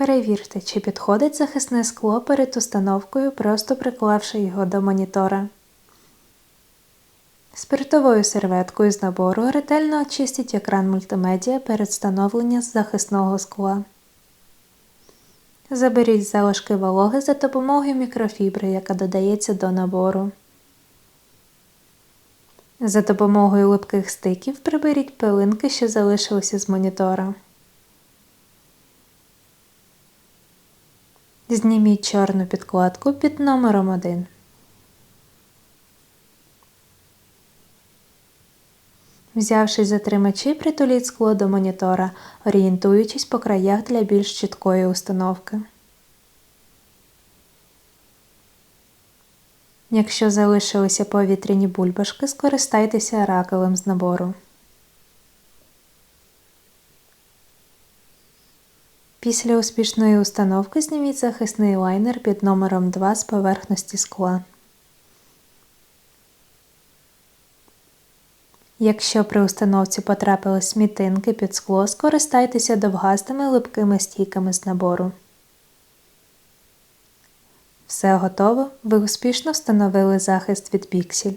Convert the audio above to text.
Перевірте, чи підходить захисне скло перед установкою, просто приклавши його до монітора. Спиртовою серветкою з набору ретельно очистіть екран мультимедіа перед встановленням захисного скла. Заберіть залишки вологи за допомогою мікрофібри, яка додається до набору. За допомогою липких стиків приберіть пилинки, що залишилися з монітора. Зніміть чорну підкладку під номером 1. Взявши затримачі, притуліть скло до монітора, орієнтуючись по краях для більш чіткої установки. Якщо залишилися повітряні бульбашки, скористайтеся ракелем з набору. Після успішної установки зніміть захисний лайнер під номером 2 з поверхності скла. Якщо при установці потрапили смітинки під скло, скористайтеся довгастими липкими стійками з набору. Все готово. Ви успішно встановили захист від піксель.